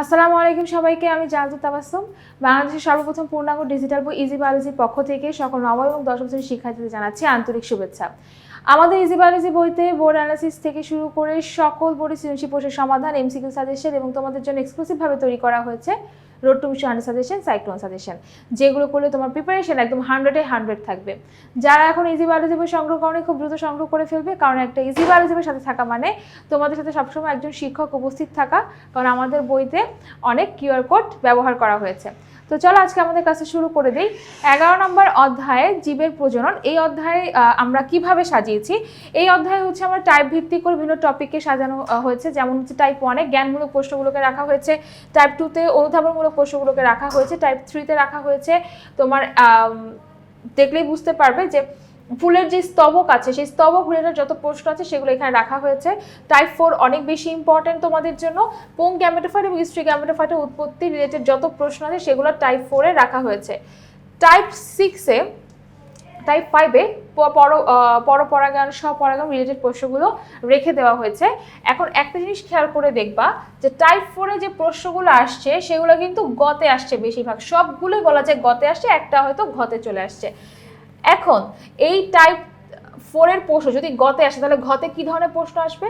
আসসালামু আলাইকুম সবাইকে, আমি জাহাজু তাবাসুম বাংলাদেশের সর্বপ্রথম পূর্ণাঙ্গ ডিজিটাল বই ইজি বায়োলজির পক্ষ থেকে সকল নবম এবং দশম শ্রেণির শিক্ষার্থীদের জানাচ্ছি আন্তরিক শুভেচ্ছা। আমাদের ইজি বায়োলজি বইতে বোর্ড অ্যানালিসিস থেকে শুরু করে সকল বোর্ডের সৃজনশীল প্রশ্নের সমাধান এমসিকিউ সাজেশন এবং তোমাদের জন্য এক্সক্লুসিভভাবে তৈরি করা হয়েছে। Road to mission suggestion cyclone suggestion যেগুলো করলে তোমার প্রিপারেশন একদম হান্ড্রেডে হান্ড্রেড থাকবে। যারা এখন ইজি বায়োলজি বই সংগ্রহ করে খুব দ্রুত সংগ্রহ করে ফেলবে, কারণ একটা ইজি বায়োলজি বইয়ের সাথে থাকা মানে তোমাদের সাথে সবসময় একজন শিক্ষক উপস্থিত থাকা, কারণ আমাদের বইতে অনেক কিউআর কোড ব্যবহার করা হয়েছে। তো চলো আজকে আমাদের কাছে শুরু করে দিই। এগারো নম্বর অধ্যায়ে জীবের প্রজনন। এই অধ্যায়ে আমরা কীভাবে সাজিয়েছি? এই অধ্যায়ে হচ্ছে আমার টাইপ ভিত্তিক করে বিভিন্ন টপিককে সাজানো হয়েছে। যেমন হচ্ছে টাইপ ওয়ানে জ্ঞানমূলক প্রশ্নগুলোকে রাখা হয়েছে। টাইপ টুতে অনুধাবনমূলক প্রশ্নগুলোকে রাখা হয়েছে। টাইপ থ্রিতে রাখা হয়েছে। তোমার দেখলেই বুঝতে পারবে যে ফুলের যে স্তবক আছে, সেই স্তবক রিলেটেড যত প্রশ্ন আছে সেগুলো এখানে রাখা হয়েছে। টাইপ ফোর অনেক বেশি ইম্পর্টেন্ট তোমাদের জন্য। পোং গ্যামেটোফাইট এবং হিস্ট্রি গ্যামেটোফাইটের উৎপত্তি রিলেটেড যত প্রশ্ন আছে সেগুলো টাইপ ফোরে রাখা হয়েছে। টাইপ সিক্সে টাইপ ফাইভে পরপরাগায়ন, স্বপরাগায়ন রিলেটেড প্রশ্নগুলো রেখে দেওয়া হয়েছে। এখন একটা জিনিস খেয়াল করে দেখবা যে টাইপ ফোরে যে প্রশ্নগুলো আসছে সেগুলো কিন্তু গতে আসছে বেশিরভাগ। সবগুলোই বলা যায় গতে আসছে, একটা হয়তো ঘতে চলে আসছে। এখন এই টাইপ ফোরের প্রশ্ন যদি গতে আসে, তাহলে ঘতে কি ধরনের প্রশ্ন আসবে?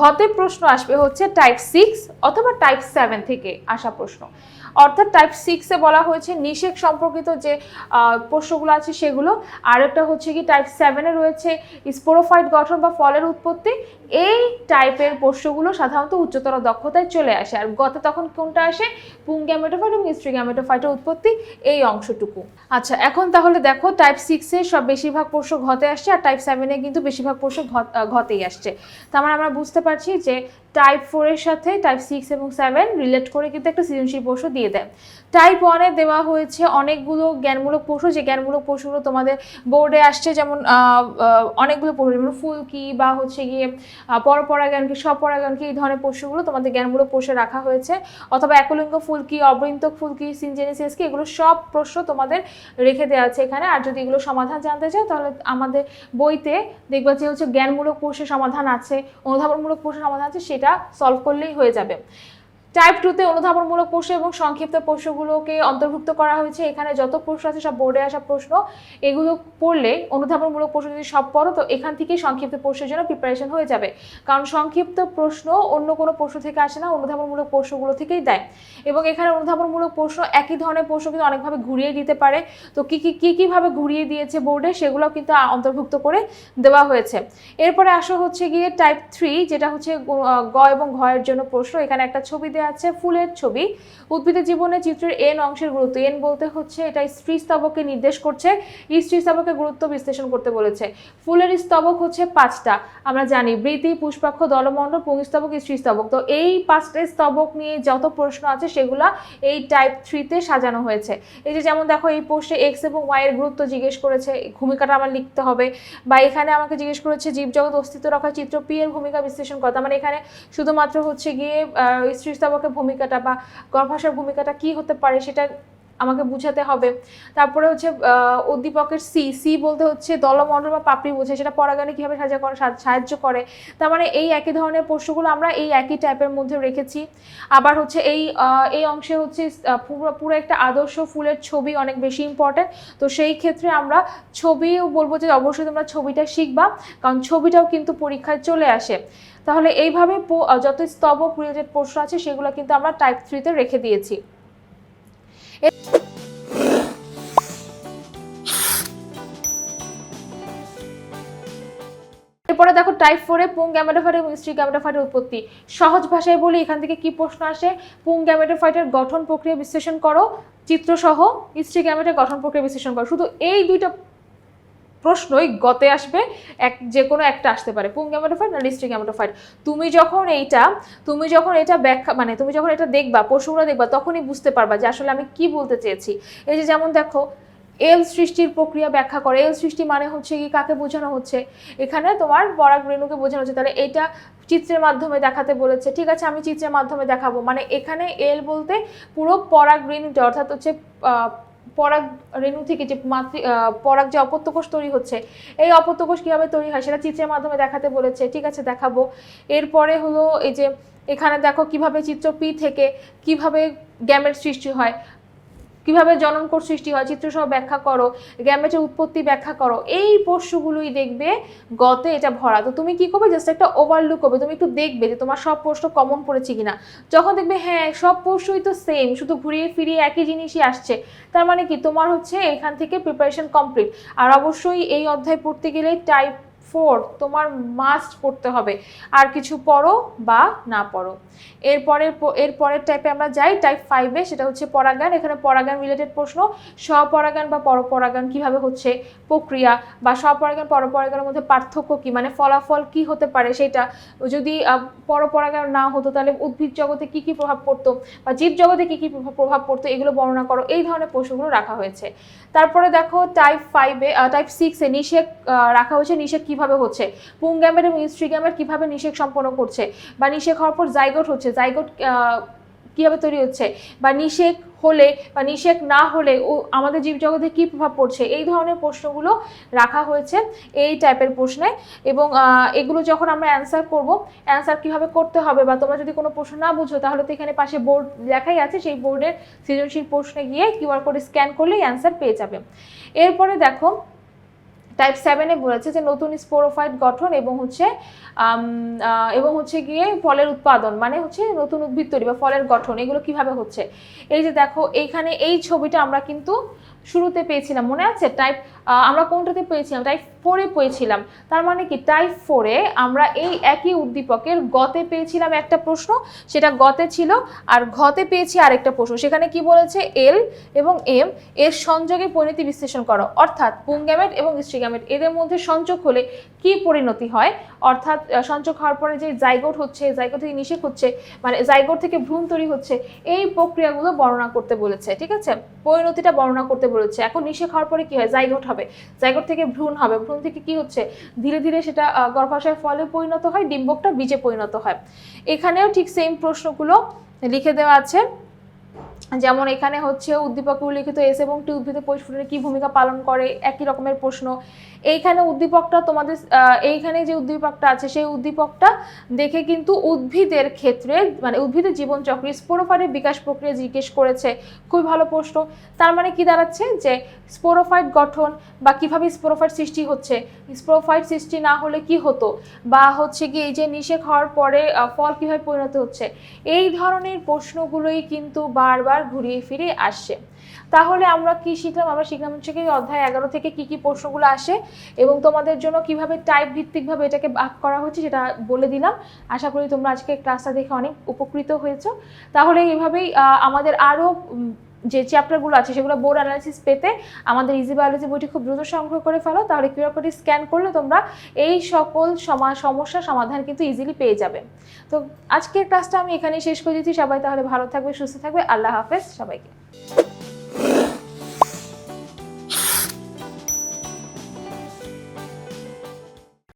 ঘতে প্রশ্ন আসবে হচ্ছে টাইপ সিক্স অথবা টাইপ সেভেন থেকে আসা প্রশ্ন। অর্থাৎ টাইপ সিক্সে বলা হয়েছে নিষেক সম্পর্কিত যে প্রশ্নগুলো আছে সেগুলো। আর একটা হচ্ছে কি টাইপ সেভেনে রয়েছে স্পোরোফাইট গঠন বা ফলের উৎপত্তি। এই টাইপের পোষ্যগুলো সাধারণত উচ্চতর দক্ষতায় চলে আসে। আর গত তখন কোনটা আসে? পুং গ্যামেটোফাইট এবং স্ত্রী গ্যামেটোফাইটের উৎপত্তি এই অংশটুকু। আচ্ছা এখন তাহলে দেখো টাইপ সিক্সে সব বেশিরভাগ পোষ্য ঘতে আসছে, আর টাইপ সেভেনে কিন্তু বেশিরভাগ পোষ্য ঘতেই আসছে। তার মানে আমরা বুঝতে পারছি যে টাইপ ফোরের সাথে টাইপ সিক্স এবং সেভেন রিলেট করে কিন্তু একটা সৃজনশীল প্রশ্ন দিয়ে দেয়। টাইপ ওয়ানে দেওয়া হয়েছে অনেকগুলো জ্ঞানমূলক প্রশ্ন যে জ্ঞানমূলক প্রশ্নগুলো তোমাদের বোর্ডে আসছে যেমন অনেকগুলো প্রশ্ন যেমন ফুল কি বা হচ্ছে গিয়ে আহ, পরপরাগায়ন কি স্বপরাগায়ন কি এই ধরনের প্রশ্নগুলো তোমাদের জ্ঞানমূলক প্রশ্নে রাখা হয়েছে। অথবা একলিঙ্গ ফুল কি অবৃন্তক ফুল কি সিনজেনেসিস কি এগুলো সব প্রশ্ন তোমাদের রেখে দেওয়া আছে এখানে। আর যদি এগুলো সমাধান জানতে চাও তাহলে আমাদের বইতে দেখবা যে হচ্ছে জ্ঞানমূলক প্রশ্নের সমাধান আছে অনুধাবনমূলক প্রশ্নের সমাধান আছে সেটা সলভ করলেই হয়ে যাবে। টাইপ টুতে অনুধাবনমূলক প্রশ্ন এবং সংক্ষিপ্ত প্রশ্নগুলোকে অন্তর্ভুক্ত করা হয়েছে। এখানে যত প্রশ্ন আছে, সব বোর্ডে আসা প্রশ্ন। এগুলো পড়লে অনুধাবনমূলক প্রশ্ন যদি সব পড়ো, তো এখান থেকেই সংক্ষিপ্ত প্রশ্নের জন্য প্রিপারেশন হয়ে যাবে। কারণ সংক্ষিপ্ত প্রশ্ন অন্য কোনো প্রশ্ন থেকে আসে না, অনুধাবনমূলক প্রশ্নগুলো থেকেই দেয়। এবং এখানে অনুধাবনমূলক প্রশ্ন একই ধরনের প্রশ্ন কিন্তু অনেকভাবে ঘুরিয়ে দিতে পারে। তো কী কী কী, কীভাবে ঘুরিয়ে দিয়েছে বোর্ডে সেগুলো কিন্তু অন্তর্ভুক্ত করে দেওয়া হয়েছে। এরপরে আসা হচ্ছে গিয়ে টাইপ থ্রি যেটা হচ্ছে গ- এবং ঘয়ের জন্য প্রশ্ন। এখানে একটা ছবি দেওয়া আছে ফুলের ছবি। উদ্ভিদের জীবনে চিত্রের এন অংশের গুরুত্ব। এন বলতে হচ্ছে এটা স্ত্রী স্তবকে নির্দেশ করছে। স্ত্রী স্তবকের গুরুত্ব বিশ্লেষণ করতে বলেছে। ফুলের স্তবক হচ্ছে পাঁচটা। আমরা জানি বৃতি পুষ্পাক্ষ দলমণ্ডল পুংস্তবক স্ত্রী স্তবক। তো এই পাঁচটা স্তবক নিয়ে যত প্রশ্ন আছে, সেগুলা এই টাইপ থ্রিতে সাজানো হয়েছে। এই যে যেমন দেখো, এই পোস্টে এক্স এবং ওয়াই এর গুরুত্ব জিজ্ঞেস করেছে, ভূমিকাটা আমার লিখতে হবে। বা এখানে আমাকে জিজ্ঞেস করেছে, জীবজগৎ অস্তিত্ব রাখার চিত্র পি এর ভূমিকা বিশ্লেষণ করা। মানে এখানে শুধুমাত্র হচ্ছে গিয়ে স্ত্রী স্তবকের ভূমিকাটা বা গর্ভাশয়ের ভূমিকাটা কি হতে পারে সেটা আমাকে বুঝাতে হবে। তারপরে হচ্ছে উদ্দীপকের সি সি বলতে হচ্ছে দলমণ্ডল বা পাপড়ি বোঝায়, সেটা পরাগানে কীভাবে সাজা করে, সাহায্য করে। তার মানে এই একই ধরনের প্রশ্নগুলো আমরা এই একই টাইপের মধ্যে রেখেছি। আবার হচ্ছে এই এই অংশে হচ্ছে পুরো পুরো একটা আদর্শ ফুলের ছবি অনেক বেশি ইম্পর্ট্যান্ট তো সেই ক্ষেত্রে আমরা ছবিও বলব যে অবশ্যই তোমরা ছবিটা শিখবা, কারণ ছবিটাও কিন্তু পরীক্ষায় চলে আসে। তাহলে এইভাবে যত স্তবক রিলেটেড প্রশ্ন আছে, সেগুলো কিন্তু আমরা টাইপ থ্রিতে রেখে দিয়েছি। এরপরে দেখো টাইপ ফোরে পুং গ্যামেটোফাইট এবং স্ত্রী গ্যামেটোফাইটের উৎপত্তি। সহজ ভাষায় বলি, এখান থেকে কি প্রশ্ন আসে? পুং গ্যামেটোফাইটের গঠন প্রক্রিয়া বিশ্লেষণ করো, চিত্রসহ স্ত্রী গ্যামেটের গঠন প্রক্রিয়া বিশ্লেষণ করো। শুধু এই দুইটা প্রশ্নই গতে আসবে, এক যে কোনো একটা আসতে পারে পুং গ্যামেটোফাইট না স্ত্রী গ্যামেটোফাইট তুমি যখন এইটা, তুমি যখন এটা ব্যাখ্যা মানে তুমি যখন এটা দেখবা প্রশ্নগুলো দেখবা, তখনই বুঝতে পারবা যে আসলে আমি কি বলতে চেয়েছি। এই যে যেমন দেখো, এল সৃষ্টির প্রক্রিয়া ব্যাখ্যা করে, এল সৃষ্টি মানে হচ্ছে কি, কাকে বোঝানো হচ্ছে? এখানে তোমার পরাগ রেণুকে বোঝানো হচ্ছে, তাহলে এটা চিত্রের মাধ্যমে দেখাতে বলেছে, ঠিক আছে, আমি চিত্রের মাধ্যমে দেখাবো। মানে এখানে এল বলতে পুরো পরাগ রেণুটা, অর্থাৎ হচ্ছে পরাগ রেণু থেকে যে মাতৃ পরাগ যে অপত্যকোষ তৈরি হচ্ছে, এই অপত্যকোষ কীভাবে তৈরি হয় সেটা চিত্রের মাধ্যমে দেখাতে বলেছে। ঠিক আছে, দেখাবো। এরপরে হলো এই যে, এখানে দেখো কীভাবে চিত্র পি থেকে কীভাবে গ্যামের সৃষ্টি হয়। কীভাবে জননকোষ সৃষ্টি হয় চিত্রসহ ব্যাখ্যা করো গ্যামেটের উৎপত্তি ব্যাখ্যা করো, এই প্রশ্নগুলোই দেখবে গতে এটা ভরা। তো তুমি কি করবে? জাস্ট একটা ওভারলুক করবে। তুমি একটু দেখবে যে তোমার সব প্রশ্ন কমন পড়েছে কিনা। যখন দেখবে হ্যাঁ সব প্রশ্নই তো সেম শুধু ঘুরিয়ে ফিরিয়ে একই জিনিসই আসছে। তার মানে কি? তোমার হচ্ছে এখান থেকে প্রিপারেশন কমপ্লিট আর অবশ্যই এই অধ্যায় পড়তে গেলে টাইপ ফোর তোমার মাস্ট পড়তে হবে। আর কিছু পড়ো বা না পড়ো। এরপরের প- এরপরের টাইপে আমরা যাই টাইপ ফাইভে সেটা হচ্ছে পরাগান এখানে পরাগান রিলেটেড প্রশ্ন স্বপরাগান বা পরপরাগান কীভাবে হচ্ছে? প্রক্রিয়া বা স্বপরাগান পরপরাগানের মধ্যে পার্থক্য কি? মানে ফলাফল কি হতে পারে সেটা? যদি পরপরাগান না হতো, তাহলে উদ্ভিদ জগতে কি কি প্রভাব পড়তো? বা জীব জগতে কি কি প্রভাব- প্রভাব পড়তো? এগুলো বর্ণনা করো। এই ধরনের প্রশ্নগুলো রাখা হয়েছে। তারপরে দেখো টাইপ ফাইভে টাইপ সিক্সে নিষেক রাখা হয়েছে। নিষেক কীভাবে হচ্ছে? পুংগ্যামেট এবং স্ত্রীগ্যামেট কীভাবে নিষেক সম্পন্ন করছে? বা নিষেক হওয়ার পর জাইগোট হচ্ছে, জাইগোট কীভাবে তৈরি হচ্ছে? বা নিষেক হলে বা নিষেক না হলে ও আমাদের জীবজগতে কী প্রভাব পড়ছে? এই ধরনের প্রশ্নগুলো রাখা হয়েছে এই টাইপের প্রশ্নে এবং এগুলো যখন আমরা অ্যান্সার করব অ্যান্সার কীভাবে করতে হবে বা তোমরা যদি কোনো প্রশ্ন না বুঝো, তাহলে তো এখানে পাশে বোর্ড লেখাই আছে, সেই বোর্ডের সৃজনশীল প্রশ্নে গিয়ে কিউআর কোড স্ক্যান করলেই অ্যান্সার পেয়ে যাবে। এরপরে দেখো টাইপ সেভেনে বলেছে যে নতুন স্পোরোফাইট গঠন এবং হচ্ছে এবং হচ্ছে গিয়ে ফলের উৎপাদন মানে হচ্ছে নতুন উদ্ভিদ তৈরি বা ফলের গঠন, এগুলো কীভাবে হচ্ছে? এই যে দেখো, এইখানে এই ছবিটা আমরা কিন্তু শুরুতে পেয়েছিলাম, মনে আছে? টাইপ আমরা কোনটাতে পেয়েছিলাম? টাইপ ফোরে পেয়েছিলাম। তার মানে কি? টাইপ ফোরে আমরা এই একই উদ্দীপকের গতে পেয়েছিলাম একটা প্রশ্ন, সেটা গতে ছিল, আর ঘতে পেয়েছি আরেকটা প্রশ্ন। সেখানে কি বলেছে? এল এবং এম এর সংযোগে পরিণতি বিশ্লেষণ করো। অর্থাৎ পুংগ্যামেট এবং স্ট্রিগ্যামেট এদের মধ্যে সংযোগ হলে কি পরিণতি হয়? অর্থাৎ সংযোগ হওয়ার পরে যে জাইগোট হচ্ছে জাইগোট থেকে নিষেক হচ্ছে মানে জাইগোট থেকে ভ্রূণ তৈরি হচ্ছে, এই প্রক্রিয়াগুলো বর্ণনা করতে বলেছে, ঠিক আছে? পরিণতিটা বর্ণনা করতে বলেছে। এখন নিশে খাওয়ার পরে কি হয়? জাইগোট হবে। জাইগোট থেকে ভ্রূণ হবে। ভ্রূণ থেকে কি হচ্ছে? ধীরে ধীরে সেটা গর্ভাশয়ের ফলে পরিণত হয়, ডিম্বকটা বীজে পরিণত হয়। এখানেও ঠিক সেম প্রশ্নগুলো লিখে দেওয়া আছে। যেমন এখানে হচ্ছে উদ্দীপকে উল্লিখিত এস এবং টি উদ্ভিদের পরিস্ফুটনে কী ভূমিকা পালন করে, একই রকমের প্রশ্ন। এইখানে উদ্দীপকটা তোমাদের এইখানে যে উদ্দীপকটা আছে, সেই উদ্দীপকটা দেখে কিন্তু উদ্ভিদের ক্ষেত্রে মানে উদ্ভিদের জীবনচক্রে স্পোরোফাইটের বিকাশ প্রক্রিয়া জিজ্ঞেস করেছে। খুবই ভালো প্রশ্ন। তার মানে কি দাঁড়াচ্ছে? যে স্পোরোফাইট গঠন বা কীভাবে স্পোরোফাইট সৃষ্টি হচ্ছে? স্পোরোফাইট সৃষ্টি না হলে কি হতো? বা হচ্ছে কি এই যে নিষেক হওয়ার পরে ফল কীভাবে পরিণত হচ্ছে? এই ধরনের প্রশ্নগুলোই কিন্তু বারবার ঘুরিয়ে ফিরে আসছে। তাহলে আমরা কি শিখলাম? আমরা শিখলাম হচ্ছে কি অধ্যায় এগারো থেকে কি কি প্রশ্নগুলো আসে এবং তোমাদের জন্য কীভাবে টাইপ ভিত্তিকভাবে এটাকে ভাগ করা হচ্ছে সেটা বলে দিলাম। আশা করি তোমরা আজকে ক্লাসটা দেখে অনেক উপকৃত হয়েছো। তাহলে এভাবেই আমাদের আরও যে চ্যাপ্টারগুলো আছে, সেগুলো বোর্ড অ্যানালিসিস পেতে আমাদের ইজি বায়োলজি বইটি খুব দ্রুত সংগ্রহ করে ফেলো, তাহলে কিউআর কোডটি স্ক্যান করলে তোমরা এই সকল সমা সমস্যার সমাধান কিন্তু ইজিলি পেয়ে যাবে। তো আজকের ক্লাসটা আমি এখানেই শেষ করে দিচ্ছি। সবাই তাহলে ভালো থাকবে, সুস্থ থাকবে। আল্লাহ হাফেজ সবাইকে।